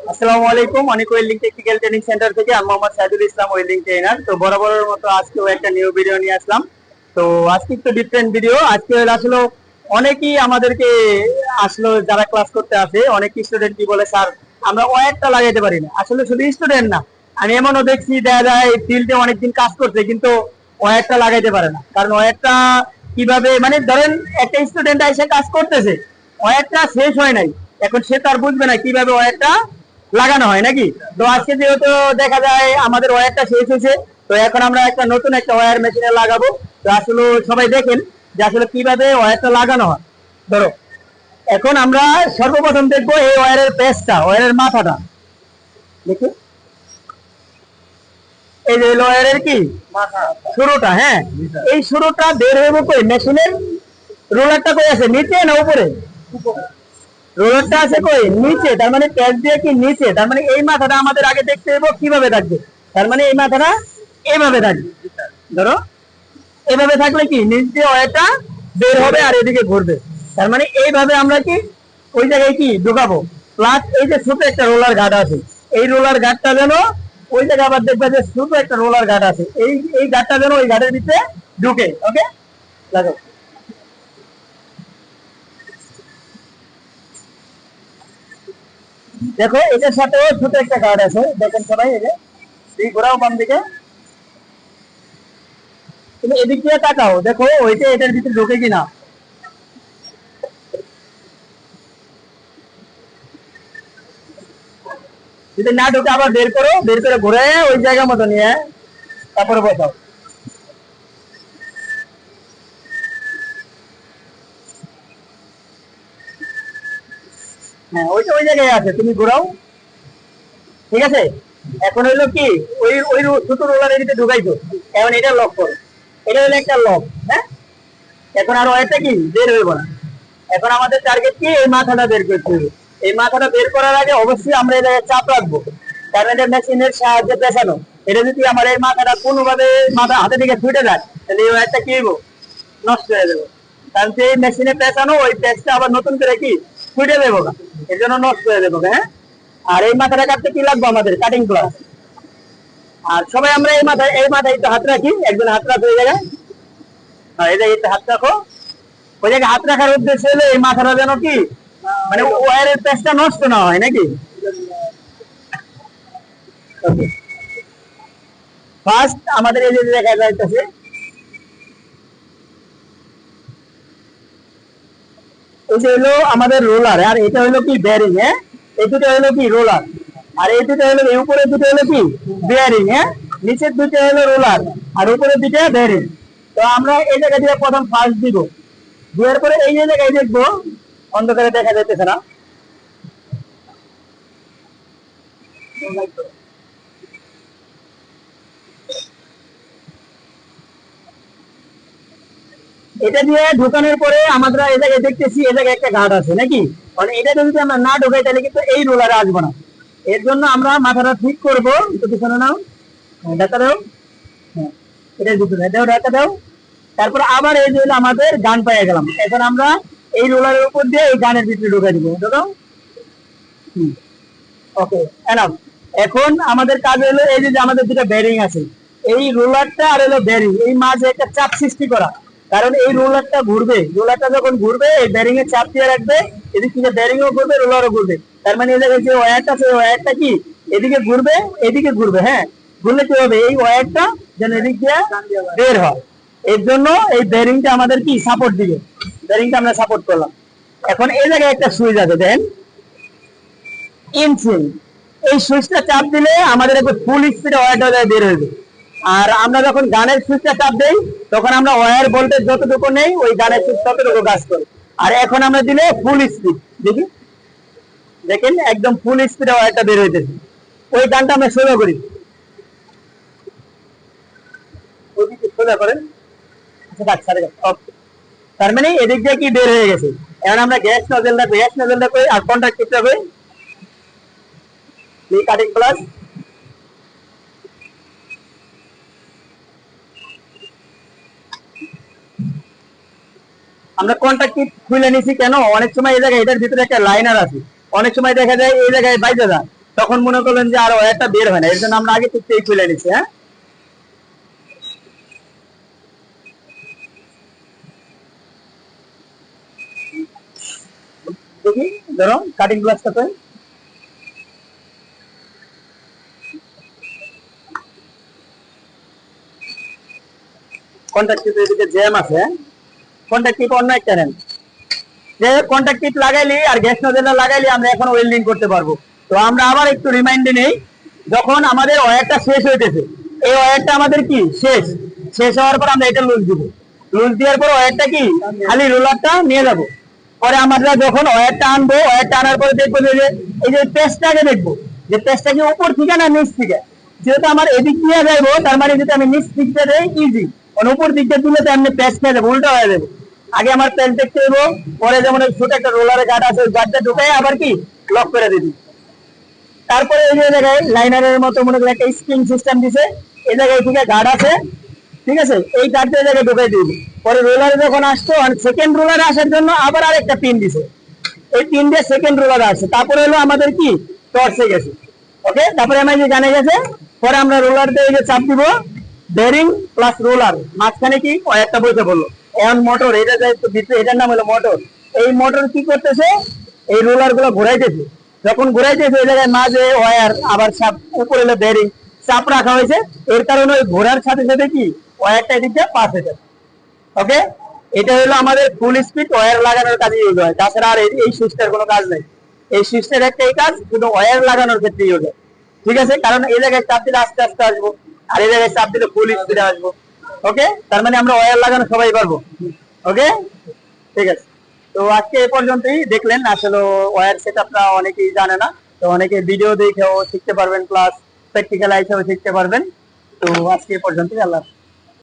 আসসালামু আলাইকুম। অনেক টেকনিক্যাল ট্রেনিং সেন্টার থেকে আমি মোহাম্মদ সাইদুল ইসলাম ট্রেনার তো বরাবরের মতো আজকেও একটা নিউ ভিডিও নিয়ে আসলাম। তো আজকে একটু ডিফারেন্ট ভিডিও আজকে অনেকেই আমাদেরকে আসলো যারা ক্লাস করতে আসে। অনেক স্টুডেন্ট কি বলে, স্যার, আমরা লাগাইতে পারি না। আসলে শুধু স্টুডেন্ট না, আমি এমনও দেখছি দেখা যায় ফিল্ডে অনেকদিন কাজ করছে, কিন্তু ওয়ারটা লাগাইতে পারে না। কারণ ওয়ারটা কীভাবে মানে ধরেন একটা স্টুডেন্ট এসে কাজ করতেছে, ওয়ারটা শেষ হয় নাই। এখন সে তার বুঝবে না কীভাবে ওয়ারটা লাগানো হয় নাকি? তো আজকে যেহেতু দেখা যায় আমাদের ওয়্যারটা শেষ হয়েছে তো এখন আমরা একটা নতুন একটা ওয়্যার মেশিনে লাগাবো। তো আসলে সবাই দেখেন যে আসলে কীভাবে ওয়্যারটা লাগানো হয়। ধরো এখন আমরা সর্বপ্রথম দেখব এই ওয়্যারের পেস্টটা ওয়্যারের মাথাটা। দেখি। এই যে হলো ওয়্যারের কি? শুরুটা হ্যাঁ। এই শুরুটা বের হইব কই? মেশিনের রোলারটা কই আছে? নিচে না উপরে। রোলারটা আছে কই? নিচে, তার মানে প্যাচ দিয়ে কি নিচে? তার মানে এই মাথাটা আমাদের আগে দেখতে হবে কীভাবে থাকবে। তার মানে এই মাথাটা এইভাবে থাকবে। ধরো এইভাবে থাকলে কি? নিচ দিয়ে বের হবে আর এদিকে ঘুরবে। তার মানে এইভাবে আমরা কি ওই জায়গায় কি ঢুকাবো? প্লাস এই যে ছোট একটা রোলার গার্ড আছে। এই রোলার গার্ডটা যেন ওই জায়গায় আবার দেখবে যে ছোট একটা রোলার গার্ড আছে। এই এই গার্ডটা যেন ওই গার্ডের ভিতরে ঢুকে ওকে লাগো দেখো এটার সাথে ছোট একটা গার্ড আছে, দেখেন সবাই এই যে এই ঘোরাও বাম দিকে। তুমি এদিক দিয়ে তাকাও, দেখো, ওইটা এটার ভিতরে ঢোকে কিনা। যদি না ঢোকে আবার বের করো, বের করে ঘুরে ওই জায়গা মতো নিয়ে তারপরে বসাও। হ্যাঁ ওইটা ওই জায়গায় আছে, তুমি ঘোরাও। ঠিক আছে? এখন হইল কি, ওই ওই ছোট রোলারের ভিতরে ঢুকাইছো, এখন এটা লক করো। এটা হলো একটা লক হ্যাঁ? এখন আর ওইটা কি, বের হইব না। এখন আমাদের টার্গেট কি? এই মাথাটা বের করতে হবে। এই মাথাটা বের করার আগে অবশ্যই আমরা এই চাপ রাখব। কারণ এটা মেশিনের সাহায্যে পেছানো। এটা যদি আমার এই মাথাটা কোনোভাবে মাথা হাতে দিকে ছুটে যায়, তাহলে এই ওয়্যারটা কি হইব? নষ্ট হয়ে যাবে। কারণ সেই মেশিনে পেছানো, ওই পেঁচটা আবার নতুন করে কি, ছুটে দেবো না। এর নষ্ট হয়ে যাব হ্যাঁ? আর এই মাথাটা কাটতে কি লাগবে আমাদের? কাটিং প্লাস আর সবাই আমরা এই মাথায় এই মাথায় একটু হাত রাখি। একজন হাত রাখো এই জায়গায়। হ্যাঁ এই জায়গায় হাত রাখো। ওই জায়গায় হাত রাখার উদ্দেশ্য হলো এই মাথাটা যেন কি? মানে ওয়ারের পেঁচটা নষ্ট না হয়, নাকি? ফার্স্ট আমাদের এই যে দেখা যাইতেছে যে হলো আমাদের রোলার আর এটা হলো কি বেয়ারিং হ্যাঁ? এই দুটো হলো কি রোলার আর এই দুটো হলো, এই উপরে দুটো হলো কি বেয়ারিং হ্যাঁ? নিচের দুটো হলো রোলার আর উপরে দুটো বেয়ারিং তো আমরা এই জায়গা দিয়ে প্রথম ফার্স্ট দিব। দেওয়ার পরে এই জায়গায় দেখব, অন্ধকারে দেখা যাইতেছে না। এটা দিয়ে ঢোকানোর পরে আমরা এই জায়গায় দেখতেছি এই জায়গায় একটা ঘাট আছে, নাকি? মানে এটা যদি আমরা না ঢোকাই, তাহলে কিন্তু এই রোলারে আসব না। এর জন্য আমরা মাথাটা ঠিক করব। পিছনে নাও। ঢাকা দাও। এটার ভিতরে দাও ঢাকা দাও। তারপর আবার এই যে আমাদের গান পেয়ে গেলাম। এখন আমরা এই রোলারের উপর দিয়ে এই গানের ভিতরে ঢুকাই দিব। ঢোকাও। ওকে এনাফ এখন আমাদের কাজ হলো এই যে আমাদের দুটো বেরিং আছে। এই রোলারটা আর হলো বেরিং এই মাঝে একটা চাপ সৃষ্টি করা। কারণ এই রোলারটা ঘুরবে। রোলারটা যখন ঘুরবে, এই বেরিং এ চাপ দিয়ে রাখবে, এদিক থেকে বেরিং ও ঘুরবে রোলারও ঘুরবে। তার মানে এই জায়গায় যে ওয়্যারটা আছে ওয়্যারটা কি? এদিকে ঘুরবে এদিকে ঘুরবে হ্যাঁ? ঘুরলে কি হবে? এই ওয়্যারটা যেন এদিক দিয়ে বের হয়। এর জন্য এই বেরিংটা আমাদের কি? সাপোর্ট দিবে। বেরিংটা আমরা সাপোর্ট করলাম। এখন এই জায়গায় একটা সুইচ আছে, দেন। ইনসিন এই সুইচটা চাপ দিলে আমাদের একটু ফুল স্পিডে ওয়্যারটা যায় বের হইবে আর আমরা যখন গানের সুইচটা চাপ দেই, তখন আমরা ওয়্যার ভোল্টেজ যতটুকু নেই, ওই গানের সুইচ ততটুকু কাজ করে। আর এখন আমরা দিলে ফুল স্পিড দেখি? দেখেন, একদম ফুল স্পিডে ওয়্যারটা বের হইতেছে। ওই গানটা আমরা সোজা করি আচ্ছা তার মানে এদিক দিয়ে কি বের হয়ে গেছে? এখন আমরা গ্যাস নজেলটা গ্যাস নজেলটা করে, আর কন্ট্যাক্ট করতে হবে। কাটিং প্লাস আমরা কন্ট্যাক্ট খুলে নিছি কেন? অনেক সময় এই জায়গায় এটার ভিতরে একটা লাইনার আছে। অনেক সময় দেখা যায় এই জায়গায় বাইরে যায় তখন মনে করলেন যে আর ওয়্যারটা বের হয় না। এর জন্য আমরা আগে থেকে খুলে নিচ্ছি হ্যাঁ? দেখি, ধরো কাটিং গ্লাসটা তো। কন্ট্যাক্ট কিট এদিকে জ্যাম আছে খালি রোলারটা নিয়ে পরে আমরা যখন ওয়্যারটা আনব ওয়্যারটা আনার পরে দেখব যে এই যে পেস্টটাকে দেখব, যে পেস্টটা কি উপর থেকে না নিচ থেকে? যেহেতু আমার এদিক দিয়ে যাইবো, তার মানে যদি আমি নিচ দিক দিয়ে দেই ইজি মানে উপর দিক দিয়ে দিলে তো এমনি পেস্ট খেয়ে যাব, উল্টা হয়ে যাবে। আগে আমার পেস্ট দেখতে দেবো, পরে যেমন ছোট একটা রোলারের গার্ড আছে, ওই গার্ডটা ঢুকাই আবার কি লক করে দিবি। তারপরে এই যে জায়গায় লাইনারের মতো মনে করি একটা স্প্রিং সিস্টেম দিছে, এই জায়গায় থেকে গার্ড আছে, ঠিক আছে? এই গার্ডটা এই জায়গায় ঢুকাই দিবি। পরে রোলারে যখন আসতো সেকেন্ড রোলারে আসার জন্য আবার আরেকটা পিন দিছে। এই পিন দিয়ে সেকেন্ড রোলারে আসছে। তারপরে হলো আমাদের কি টর্চে গেছে। ওকে তারপরে আমার যে জানা গেছে, পরে আমরা রোলার দিয়ে চাপ দিব বেরিং প্লাস রোলার মাঝখানে কি একটা বইতে বলল এখন মোটর এটা যে ভিতরে এটার নাম হলো মোটর এই মোটর কি করতেছে? এই রোলারগুলো ঘুরাইতেছে। যখন ঘুরাইতেছে, এই জায়গায় মাঝে ওয়্যার আবার চাপ, উপরে হলো বেরিং চাপ রাখা হয়েছে। এর কারণে ওই ঘোরার সাথে সাথে কি? ওয়্যারটা এদিক দিয়ে পাস হয়ে যাবে ওকে এটা হলো আমাদের ফুল স্পিড ওয়্যার লাগানোর কাজে ইউজ হয়। তাছাড়া আর এই- এই সুইচটার কোনো কাজ নেই। এই সুইচটার একটাই কাজ, শুধু ওয়্যার লাগানোর ক্ষেত্রে ইউজ হয়। ঠিক আছে? কারণ এই জায়গায় চাপ দিলে আস্তে আস্তে আসব। আর এই জায়গায় চাপ দিলে ফুল স্পিডে আসব। ওকে তার মানে আমরা ওয়্যার লাগানো সবাই পারব। ওকে ঠিক আছে। তো আজকে এ পর্যন্তই। দেখলেন, আসলে ওয়্যার সেট আপনার অনেকেই জানে না। তো অনেকে ভিডিও দেখেও শিখতে পারবেন প্লাস প্র্যাকটিক্যাল হিসেবে শিখতে পারবেন। তো আজকে এ পর্যন্তই। আল্লাহ।